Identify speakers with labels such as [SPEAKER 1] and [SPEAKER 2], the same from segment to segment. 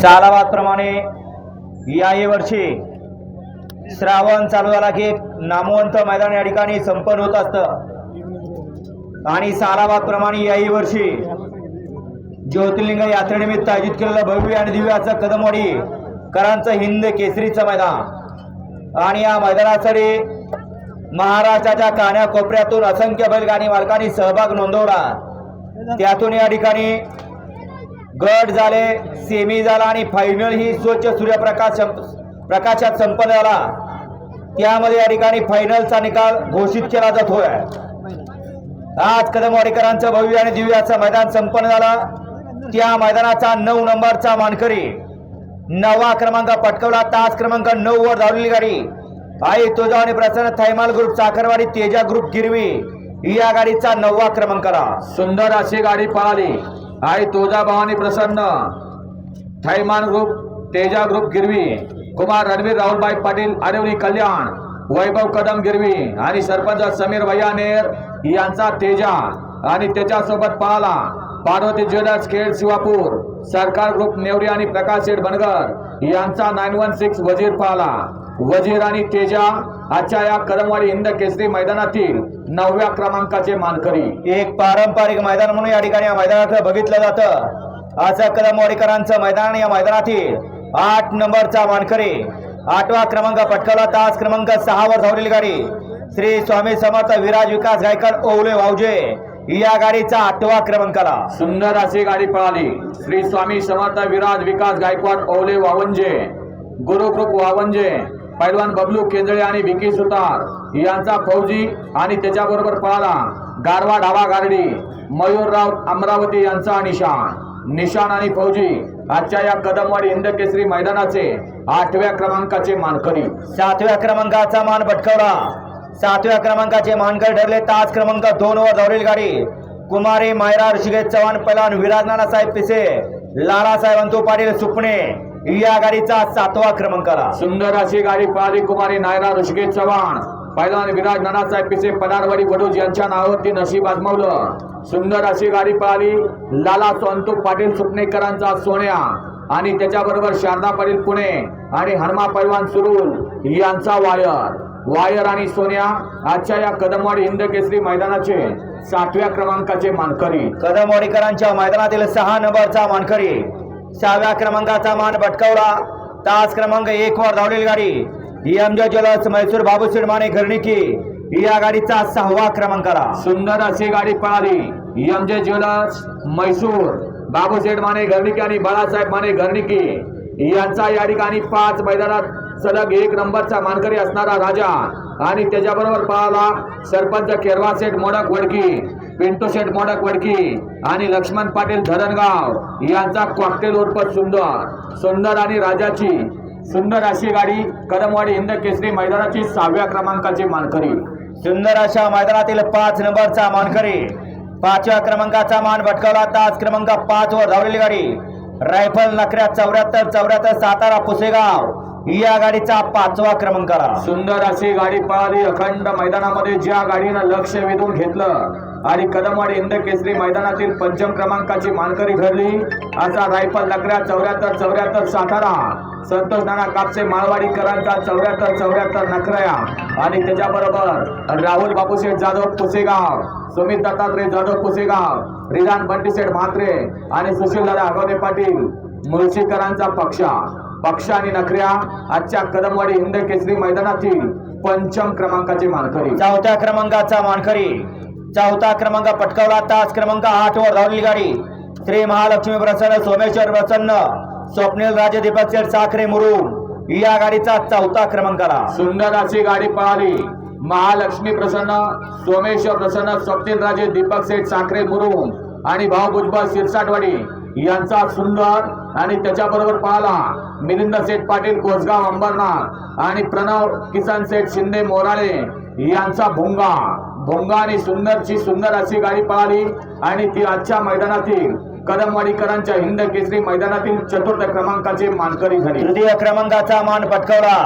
[SPEAKER 1] सालाबादप्रमाणे याही वर्षी श्रावण चालू झाला की नामवंत मैदान या ठिकाणी संपन्न होत असतं. आणि सालाबादप्रमाणे याही वर्षी ज्योतिर्लिंग यात्रेनिमित्त आयोजित केलेलं भव्य आणि दिव्याचं कदमवाडी करांचं हिंद केसरीचं मैदान. आणि या मैदानासाठी महाराष्ट्राच्या कान्या कोपऱ्यातून असंख्य बैलगाडी मालकांनी सहभाग नोंदवला. त्यातून या ठिकाणी गट झाले सेमी झाला आणि फायनल ही स्वच्छ सूर्यप्रकाश प्रकाशात संपन्न झाला. त्यामध्ये या ठिकाणी फायनलचा निकाल घोषित केला जातोय. आज कदमवाडीकरांचं भव्य आणि दिव्याचं मैदान संपन्न झालं. त्या मैदानाचा नऊ नंबरचा मानकरी नवा क्रमांक पटकवला. तास क्रमांक नऊ वर धावलेली गाडी. आई तुझा आणि प्रसन्न थैमाल ग्रुप साखरवाडी तेजा ग्रुप गिरवी. या गाडीचा नववा क्रमांकाला.
[SPEAKER 2] सुंदर अशी गाडी पळाली. आई तुळजा भवानी प्रसन्न. थैमान ग्रुप तेजा ग्रुप गिरवी. कुमार रणवीर राहुलबाई पाटील आरेवली कल्याण. वैभव कदम गिरवी. आणि सरपंच समीर भैयानेर यांचा तेजा. आणि त्याच्यासोबत पाहला पार्वती ज्वेलर्स खेड शिवापूर. सरकार ग्रुप नेवरी आणि प्रकाश शेठ बनगर यांचा नाईन वन सिक्स वजीर पाहला वजीर आणि तेजा आजच्या या कदमवाडी हिंद केसरी मैदानातील नवव्या क्रमांकाचे मानकरी.
[SPEAKER 1] एक पारंपरिक मैदान म्हणून या ठिकाणी या मैदानात बघितलं जातं. असं कदमवाडीकरांचं मैदान या मैदानातील आठ नंबरचा मानकरी. आठवा क्रमांक पटकावला. तास क्रमांक सहा वर धावलेली गाडी. श्री स्वामी समर्थ विराज विकास गायकवाड ओवले वावजे. या गाडीचा आठवा क्रमांकाला.
[SPEAKER 2] सुंदर अशी गाडी पळाली. श्री स्वामी समर्थ विराज विकास गायकवाड ओले वावंजे. गुरु ग्रुप वावंजे. पैलवान बबलू केंजळे आणि विकी सुतार यांचा फौजी आणि त्याच्याबरोबर पळाला गारवा ढावा गारडी मयूरराव अमरावती यांचा निशान निशान आणि फौजी आजच्या या कदमवाडी हिंद केसरी मैदानाचे आठव्या क्रमांकाचे मानकरी.
[SPEAKER 1] सातव्या क्रमांकाचा मान भटकवला. सातव्या क्रमांकाचे मानकर ठरले तास क्रमांक दोन वर दौरेल गाडी. कुमारी मायरा ऋषिकेश चव्हाण पैलवान विराजनाना साहेब पिसे लालासाहेब अंतू पाटील सुपणे. या गाडीचा सातवा क्रमांकाला
[SPEAKER 2] सुंदर अशी गाडी पळाली कुमारी नायरा ऋषिकेश चव्हाण. पैलवान विराज नानासाहेब पिसे पदारवाडी वडूज यांच्या नावावरती नशीब आजमावलं. सुंदर अशी गाडी पळाली लाला सोनतू पाटील सुपणेकरांचा सोन्या. आणि त्याच्याबरोबर शारदा पाटील पुणे आणि हनुमा पैलवान सुरुल यांचा वायर. वायर आणि सोन्या आजच्या या कदमवाडी हिंद केसरी मैदानाचे सातव्या क्रमांकाचे मानकरी.
[SPEAKER 1] कदमवाडीकरांच्या मैदानातील सहा नंबरचा मानकरी. सहाव्या क्रमांकाचा मान भटकावला. तास क्रमांक एक वर धावलेली गाडी. एमजे ज्वेलर्स मैसूर बाबू सिडमाने घरणिकी या गाडीचा सहावा क्रमांक आला
[SPEAKER 2] सुंदर अशी गाडी पळाली. M J jewellers Mysore Babusheth Mane घरणीकी आणि बाळासाहेब माने घरणीकी यांचा या ठिकाणी पाच मैदानात सलग एक नंबरचा मानकरी असणारा राजा आणि त्याच्याबरोबर पळाला सरपंच केरवा शेठ मोडक वडकी. पिंटू शेठ मोडक वडकी आणि लक्ष्मण पाटील धरणगाव यांचा कॉकटेल उर्फ सुंदर. सुंदर आणि राजाची. सुंदर अशी गाडी कदमवाडी हिंद केसरी मैदानाची सहाव्या क्रमांकाची मानकरी.
[SPEAKER 1] सुंदर अशा मैदानातील पाच नंबरचा मानकरी. पाचव्या क्रमांकाचा मान भटकावला तास क्रमांक पाच वर धावलेली गाडी. रायफल नकऱ्या चौऱ्याहत्तर चौऱ्याहत्तर सातारा पुसेगाव. या गाडीचा पाचवा क्रमांकाला
[SPEAKER 2] सुंदर अशी गाडी पळाली अखंड मैदानामध्ये ज्या गाडीनं लक्ष वेधून घेतलं आणि कदमवाडी इंद केसरी मैदानातील पंचम क्रमांकाची मानकरी ठरली असा रायफल लकड्या चौऱ्याहत्तर चौऱ्याहत्तर सातारा संतोष नाना कापसे माळवाडीकरांचा चौऱ्याहत्तर चौऱ्याहत्तर नकऱ्या आणि त्याच्याबरोबर राहुल बाबूशेठ जाधव पुसेगाव सुमित दत्तात्रय जाधव पुसेगाव रिदान बंटीशेठ म्हात्रे आणि सुशीलदादा आगवणे पाटील मुळशीकरांचा पक्षा. पक्ष आणि नखऱ्या आजच्या कदमवाडी हिंद केसरी मैदानातील पंचम क्रमांकाचे मानकरी.
[SPEAKER 1] चौथ्या क्रमांकाचा मानकरी. चौथा क्रमांक पटकावला. तास क्रमांक आठ वर धावलेली गाडी श्री महालक्ष्मी प्रसन्न सोमेश्वर प्रसन्न स्वप्नील राजे दीपक शेठ साखरे मुरुम या गाडीचा चौथा क्रमांकाला.
[SPEAKER 2] सुंदर अशी गाडी पळाली. महालक्ष्मी प्रसन्न सोमेश्वर प्रसन्न स्वप्नील राजे दीपक सेठ साखरे मुरुम आणि भाऊ भुजबळ शिरसाटवाडी. यांचा सुंदर आणि त्याच्याबरोबर पाहिला मिलिंद सेठ पाटील कोसगाव अंबरनाथ आणि प्रणव किसन सेठ शिंदे मोराळे यांचा भोंगा. भोंगा आणि सुंदरची सुंदर अशी गाडी पळाली आणि ती आजच्या मैदानातील कदमवाडीकरांच्या हिंद केसरी मैदानातील चतुर्थ क्रमांकाची मानकरी झाली.
[SPEAKER 1] तृतीय क्रमांकाचा मान पटकावला.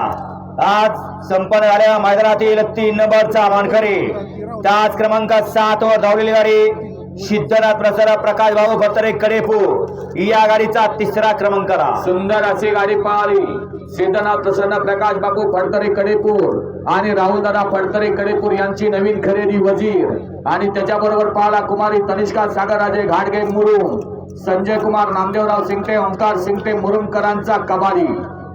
[SPEAKER 1] आज संपन्न झाल्या मैदानातील तीन नंबरचा मानकरी. त्याच क्रमांक सात वर धावलेली गाडी सिद्धरा प्रसरा प्रकाश भाऊ फतरे कडेपूर. या गाडीचा तिसरा क्रमांक
[SPEAKER 2] सुंदर अशी गाडी पळाली सिद्धना प्रसन्न प्रकाश बापू फडतरे कडेपूर आणि राहुल दादा फडतरे कडेपूर यांची नवीन खरेदी वजीर. आणि त्याच्याबरोबर पाहला कुमारी तनिष्का सागरराजे घाटगे मुरुम. संजय कुमार नामदेवराव सिंगटे ओंकार सिंगटे मुरुमकरांचा कबाली.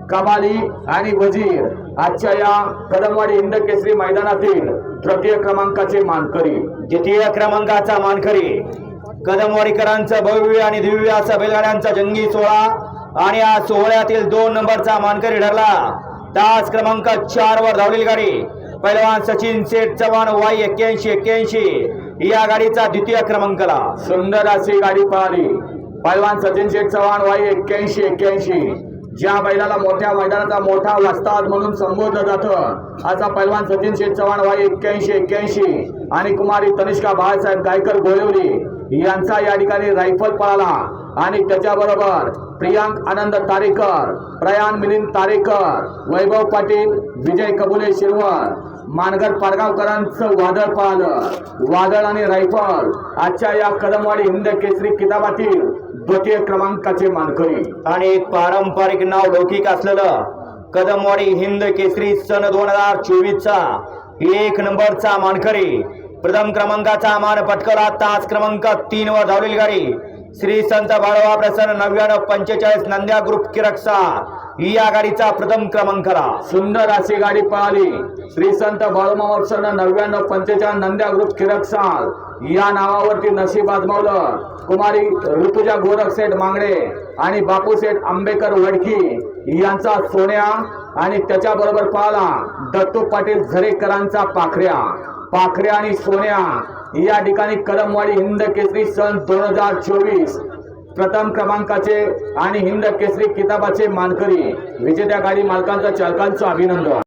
[SPEAKER 2] कबाली आणि वजीर. आजच्या या कदमवाडी इंद केसरी मैदानातील तृतीय क्रमांकाचे मानकरी
[SPEAKER 1] द्वितीय क्रमांकाचा मानकरी कदमवाडीकरांचं भव्य आणि दिव्य असा बैलगाड्यांचा जंगी सोहळा आणि या सोहळ्यातील दोन नंबरचा मानकरी ठरला. तास क्रमांक चार वर धावलेली गाडी पैलवान सचिन शेठ चव्हाण वाई एक्क्याऐंशी एक्क्याऐंशी या गाडीचा द्वितीय क्रमांकला.
[SPEAKER 2] सुंदर अशी गाडी पळाली पैलवान सचिन शेठ चव्हाण वाई एक्क्याऐंशी एक्क्याऐंशी. ज्या बैलाला मोठ्या मैदानाचा मोठा वस्ताद म्हणून संबोधलं जातं असा पैलवान सचिन शेठ चव्हाण वाई एक्क्याऐंशी एक्क्याऐंशी आणि कुमारी तनिष्का बाळासाहेब गायकर गोळवली यांचा या ठिकाणी रायफल पळाला. आणि त्याच्याबरोबर प्रियांक आनंद तारेकर प्रयाण मिलिंद तारेकर वैभव पाटील विजय कबुले शिरवळ मानगर पारगावकरांचं वादळ पाहिलं वादळ आणि रायफल आजच्या या कदमवाडी हिंद केसरी किताबातील द्वितीय क्रमांकाचे मानकरी.
[SPEAKER 1] आणि एक पारंपरिक नाव लौकिक असलेलं कदमवाडी हिंद केसरी सन दोन हजार चोवीसचा एक नंबरचा मानकरी. प्रथम क्रमांकाचा मान पटकला तास क्रमांक तीन वर धावलेली गाडी. श्री संत बाळवा प्रसन्न नव्याण्णव पंचेचाळीस नंद्या ग्रुप किरक्सा. या गाडीचा प्रथम क्रमांकाला
[SPEAKER 2] सुंदर अशी गाडी पळाली श्री संत बाळूमामा नव्याण्णव पंचेचाळीस नंद्या ग्रुप किरक्सा. या नावावरती नशीब आजमावलं. कुमारी ऋतुजा गोरख सेठ मांगडे आणि बापू सेठ आंबेकर वडकी यांचा सोन्या आणि त्याच्याबरोबर पाहला दत्तू पाटील झरेकरांचा पाखऱ्या. पाखऱ्या आणि सोन्या या ठिकाणी कलमवाडी हिंद केसरी सन दोन हजार चोवीस प्रथम क्रमांकाचे आणि हिंद केसरी किताबाचे मानकरी विजेत्या गाडी मालकांचं चालकांचं अभिनंदन.